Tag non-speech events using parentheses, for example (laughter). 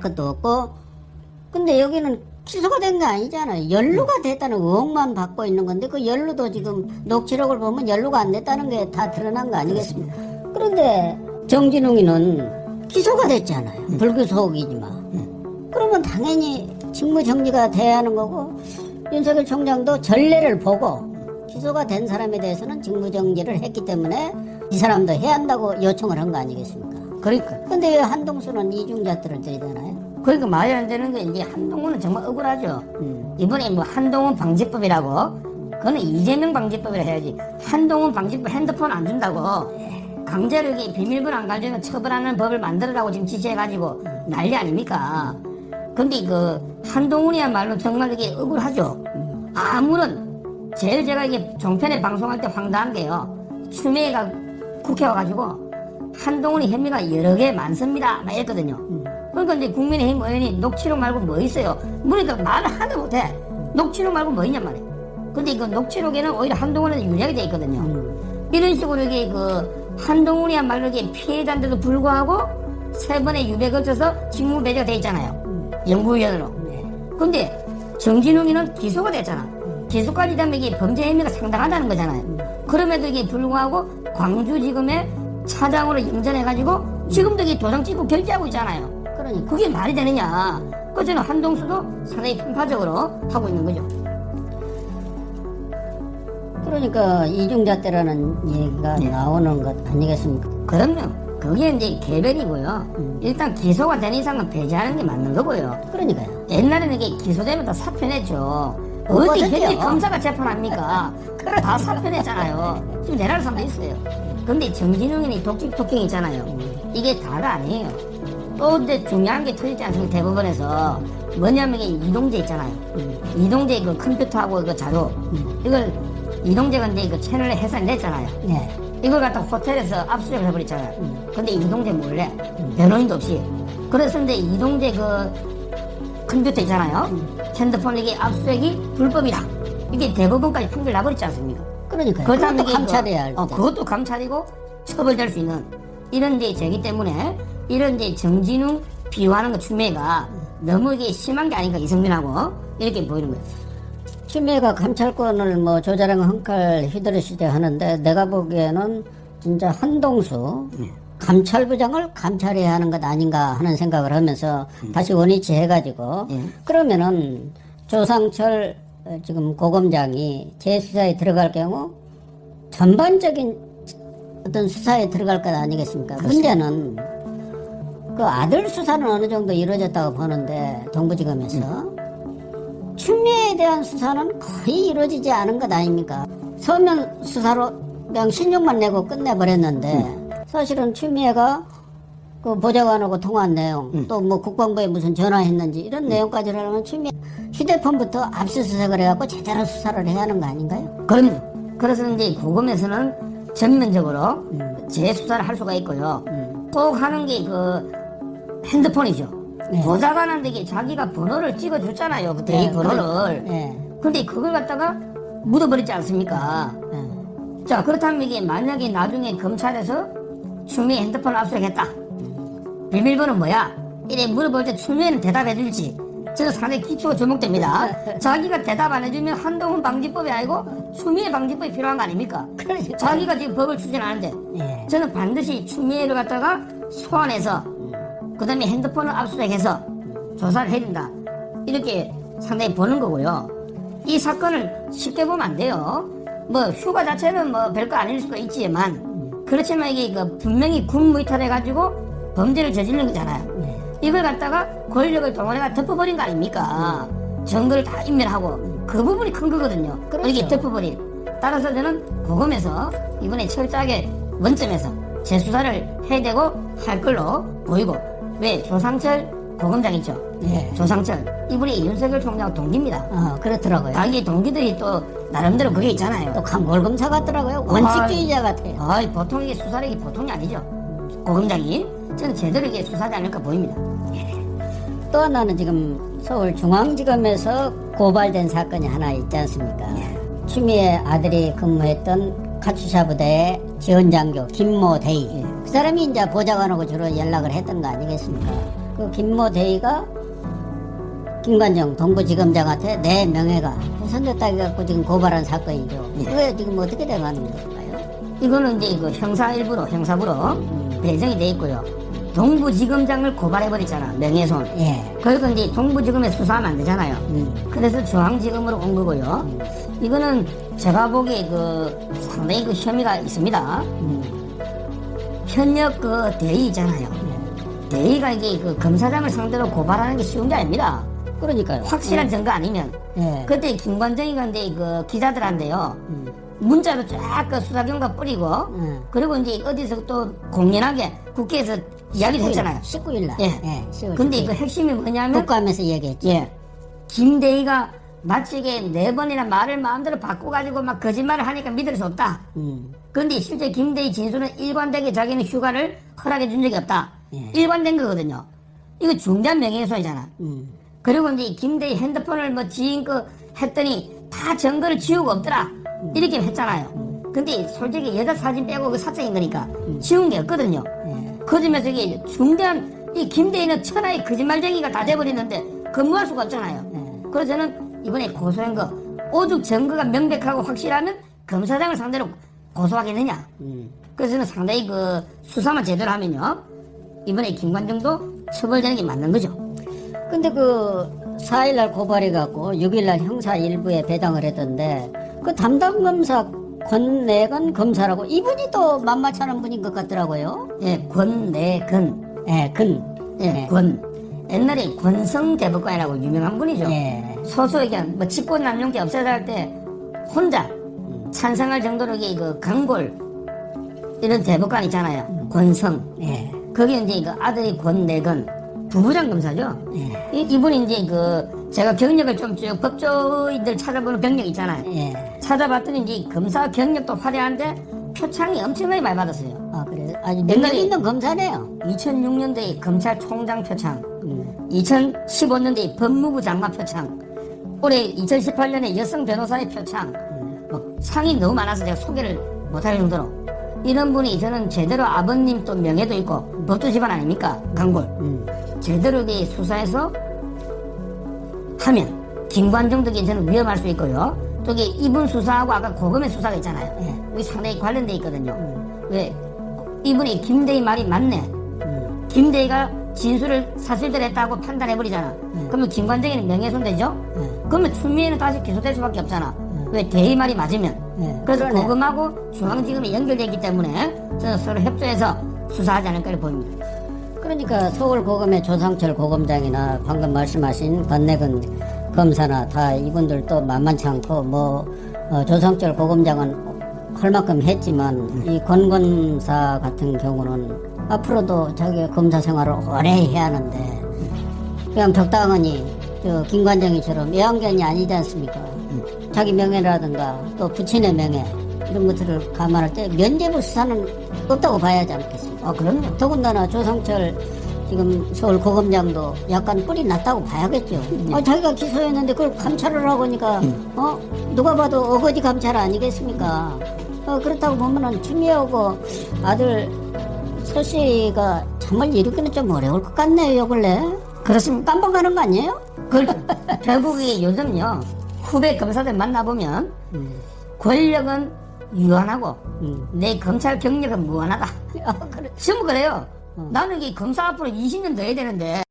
할 것도 없고 근데 여기는 기소가 된 게 아니잖아요. 연루가 됐다는 의혹만 받고 있는 건데 그 연루도 지금 녹취록을 보면 연루가 안 됐다는 게 다 드러난 거 아니겠습니까? 그런데 정진웅이는 기소가 됐잖아요. 불구속이지만. 그러면 당연히 직무 정지가 돼야 하는 거고 윤석열 총장도 전례를 보고 기소가 된 사람에 대해서는 직무 정지를 했기 때문에 이 사람도 해야 한다고 요청을 한 거 아니겠습니까? 그러니까 근데 왜 한동수는 이중잣대를 들이잖아요. 그러니까 말이 안 되는 게 이제 한동훈은 정말 억울하죠. 음. 이번에 뭐 한동훈 방지법이라고 그거는 이재명 방지법이라 해야지 한동훈 방지법 핸드폰 안 준다고 강제로 이게 비밀번호 안 가지면 처벌하는 법을 만들으라고 지금 지시해가지고 난리 아닙니까? 근데 그 한동훈이야말로 정말 이게 억울하죠. 아무런 제일 제가 이게 종편에 방송할 때 황당한 게요. 추미애가 국회 와가지고 한동훈이 혐의가 여러 개 많습니다. 막 이랬거든요. 그러니까 이제 국민의힘 의원이 녹취록 말고 뭐 있어요? 그러니까 말을 하도 못해. 녹취록 말고 뭐 있냔 말이에요. 근데 그 녹취록에는 오히려 한동훈한테 유리하게 돼 있거든요. 이런 식으로 이게 그 한동훈이야말로 이게 피해자인데도 불구하고 세 번의 유배 걸쳐서 직무 배제가 돼 있잖아요. 연구위원으로. 근데 정진웅이는 기소가 됐잖아. 기소까지 되면 이게 범죄 혐의가 상당하다는 거잖아요. 그럼에도 이게 불구하고 광주지검에 차장으로 영전해가지고 지금도 이게 도장 찍고 결제하고 있잖아요. 그러니까. 그게 말이 되느냐. 그 저는 한동수도 상당히 편파적으로 하고 있는 거죠. 그러니까 이중잣대라는 얘기가 네. 나오는 것 아니겠습니까? 그럼요. 그게 이제 개변이고요. 일단 기소가 된 이상은 배제하는 게 맞는 거고요. 그러니까요. 옛날에는 이게 기소되면 다 사표 냈죠. 어디. 현직 검사가 재판합니까? 다 사표냈잖아요. 지금 내라는 사람도 있어요. 근데 정진웅이 독직 독행이 있잖아요. 이게 다가 아니에요. 또 근데 중요한 게 터지지 않습니까? 대법원에서 뭐냐면 이게 이동재 있잖아요. 이동재 그 컴퓨터하고 그 자료 이걸 이동재가 근데 그 채널에 해설 냈잖아요. 네. 이걸 갖다 호텔에서 압수수색을 해버렸잖아요. 근데 이동재 몰래 변호인도 없이. 그래서 근데 이동재 그 컴퓨터 있잖아요. 핸드폰 이게 압수수색이 불법이다. 이게 대법원까지 판결 나버렸지 않습니까? 그러니까요. 그렇다면 그것도 감찰해야 그- 할 어, 때. 그것도 감찰이고 처벌될 수 있는 이런 데 제기 때문에 이런 데 정진웅 비호하는 거 추미애가 너무 이게 심한 게 아닌가 이성민하고 이렇게 보이는 거예요. 추미애가 감찰권을 뭐 조자랑 한칼 휘두르시대 하는데 내가 보기에는 진짜 한동수 네. 감찰부장을 감찰해야 하는 것 아닌가 하는 생각을 하면서 다시 원위치 해가지고 예. 그러면은 조상철 어, 지금 고검장이 재수사에 들어갈 경우 전반적인 어떤 수사에 들어갈 것 아니겠습니까? 문제는 그 아들 수사는 어느 정도 이루어졌다고 보는데 동부지검에서 추미애에 대한 수사는 거의 이루어지지 않은 것 아닙니까? 서면 수사로 그냥 신용만 내고 끝내버렸는데 사실은 추미애가 그 보좌관하고 통화한 내용 또뭐 국방부에 무슨 전화했는지 이런 내용까지 하려면 추미애 휴대폰부터 압수수색을 해갖고 제대로 수사를 해야 하는 거 아닌가요? 그럼요. 그래서 이제 고검에서는 전면적으로 재수사를 할 수가 있고요. 꼭 하는 게 그 핸드폰이죠. 네. 보좌관한테 이게 자기가 번호를 찍어줬잖아요. 그 대의 네, 번호를. 네. 근데 그걸 갖다가 묻어버리지 않습니까? 네. 자, 그렇다면 이게 만약에 나중에 검찰에서 추미애 핸드폰을 압수했다. 비밀번호 뭐야? 이래 물어볼 때 추미애는 대답해 줄지. 저는 상당히 기초가 주목됩니다. (laughs) 자기가 대답 안 해주면 한동훈 방지법이 아니고 추미애 방지법이 필요한 거 아닙니까? 그러니까. 자기가 지금 법을 추진하는데 예. 저는 반드시 추미애를 갖다가 소환해서 그 다음에 핸드폰을 압수수색해서 조사를 해야 된다. 이렇게 상당히 보는 거고요. 이 사건을 쉽게 보면 안 돼요. 뭐 휴가 자체는 뭐 별거 아닐 수도 있지만 그렇지만 이게 그 분명히 군무이탈해가지고 범죄를 저지른 거잖아요. 이걸 갖다가 권력을 동원해가 덮어버린 거 아닙니까? 증거를 다 인멸하고 그 부분이 큰 거거든요. 그렇죠. 이게 덮어버린. 따라서 저는 고검에서 이번에 철저하게 원점에서 재수사를 해야 되고 할 걸로 보이고 왜 조상철 고검장 있죠? 예. 조상철 이분이 윤석열 총장 동기입니다. 어, 그렇더라고요. 자기 동기들이 또 나름대로 그게 있잖아요. 또 강골검사 같더라고요. 원칙주의자 같아요. 아이, 보통 이게 수사력이 보통이 아니죠. 고검장이 저는 제대로 이게 수사하지 않을까 보입니다. 또 하나는 지금 서울중앙지검에서 고발된 사건이 하나 있지 않습니까? 추미애 아들이 근무했던 카투샤 부대의 지원장교 김모 대희 그 사람이 이제 보좌관하고 주로 연락을 했던 거 아니겠습니까? 그 김모 대위가 김관정 동부지검장한테 내 명예가 훼손됐다 해갖고 지금 고발한 사건이죠. 예. 그게 지금 어떻게 돼가는 건가요? 이거는 이제 그 형사 일부로 형사부로 배정이 돼 있고요. 동부지검장을 고발해버렸잖아 명예훼손. 예. 그리고 이제 동부지검에 수사하면 안 되잖아요. 음. 그래서 중앙지검으로 온 거고요. 이거는 제가 보기에 그 상당히 그 혐의가 있습니다. 음. 현역 그 대의 있잖아요. 대의가 이게 그 검사장을 상대로 고발하는 게 쉬운 게 아닙니다. 그러니까요. 확실한 증거 아니면. 예. 그때 김관정이가 이제 그 기자들한테요. 음. 문자로 쫙 그 수사 경과 뿌리고 음. 그리고 이제 어디서 또 공연하게 국회에서 이야기를 했잖아요. 19일 날. 예. 예. 10월 근데 19일. 그 핵심이 뭐냐면 국감에서 얘기했죠. 예. 김대희가 마치게 네 번이나 말을 마음대로 바꿔가지고 막 거짓말을 하니까 믿을 수 없다. 음. 근데 실제 김대희 진술은 일관되게 자기는 휴가를 허락해 준 적이 없다. 예. 일관된 거거든요. 이거 중대한 명예훼손이잖아. 음. 그리고 이제 김대희 핸드폰을 뭐 지인 거 했더니 다 증거를 지우고 없더라. 이렇게 했잖아요. 근데 솔직히 여자 사진 빼고 그 사적인 거니까 지운 게 없거든요. 예. 거짓말 저기 중대한 이 김대희는 천하의 거짓말쟁이가 다 돼버리는데 근무할 수가 없잖아요. 네. 그래서 저는 이번에 고소한 거 오죽 증거가 명백하고 확실하면 검사장을 상대로 고소하겠느냐. 음. 그래서 저는 상당히 그 수사만 제대로 하면요 이번에 김관정도 처벌되는 게 맞는 거죠. 근데 그 4일날 고발해갖고 6일날 형사 일부에 배당을 했던데 그 담당 검사 권내건 검사라고 이분이 또 만만치 않은 분인 것 같더라고요. 예, 권내근, 예, 근. 예, 네. 권. 옛날에 권성 대법관이라고 유명한 분이죠. 예. 소수에게 뭐 직권 남용죄 없애자 할때 혼자 찬성할 정도로 이게 그 강골 이런 대법관 있잖아요. 권성. 예. 거기 이제 그 아들이 권내건 부부장 검사죠. 예. 이, 이분이 이제 그 제가 경력을 좀 쭉 법조인들 찾아보는 경력 있잖아요. 예. 찾아봤더니 이제 검사 경력도 화려한데 표창이 엄청나게 많이 받았어요. 아, 그래. 아주 능력 옛날에- 있는 검사네요. 2006년도에 검찰총장 표창, 음. 2015년도에 법무부 장관 표창, 올해 2018년에 여성 변호사의 표창, 뭐 상이 너무 많아서 제가 소개를 못할 정도로 이런 분이 저는 제대로 아버님 또 명예도 있고 법조 집안 아닙니까? 강골. 음. 제대로 이 수사해서 하면 김관정도 저는 위험할 수 있고요. 또 이게 이분 수사하고 아까 고검의 수사가 있잖아요. 예. 우리 상당히 관련돼 있거든요. 왜 이분이 김대희 말이 맞네. 음. 김대희가 진술을 사실대로 했다고 판단해버리잖아. 그러면 김관정이는 명예훼손 되죠? 예. 그러면 추미애는 다시 기소될 수밖에 없잖아. 왜 대희 말이 맞으면. 예. 그래서 그러네. 고검하고 중앙지검이 연결되기 때문에 저는 서로 협조해서 수사하지 않을까 보입니다. 그러니까 서울 고검의 조상철 고검장이나 방금 말씀하신 권내근 검사나 다 이분들도 만만치 않고 뭐 어, 조상철 고검장은 할 만큼 했지만 이 권검사 같은 경우는 앞으로도 자기 검사 생활을 오래 해야 하는데 그냥 적당하니 저 김관정이처럼 애완견이 아니지 않습니까? 자기 명예라든가 또 부친의 명예 이런 것들을 감안할 때 면죄부 수사는 없다고 봐야 하지 않겠습니까? 어, 그럼요. 더군다나 조상철 지금 서울 고검장도 약간 뿔이 났다고 봐야겠죠. 아, 자기가 기소했는데 그걸 감찰을 하고 하니까 어 누가 봐도 어거지 감찰 아니겠습니까? 어, 그렇다고 보면은 추미애하고 아들 서 씨가 정말 이루기는 좀 어려울 것 같네요, 요 근래. 그렇습니까? 깜방 가는 거 아니에요? 그 결국에 요즘요 후배 검사들 만나보면 권력은 유한하고 음. 내 검찰 경력은 무한하다. (laughs) 전부 그래요. 나는 이 검사 앞으로 20년 더 해야 되는데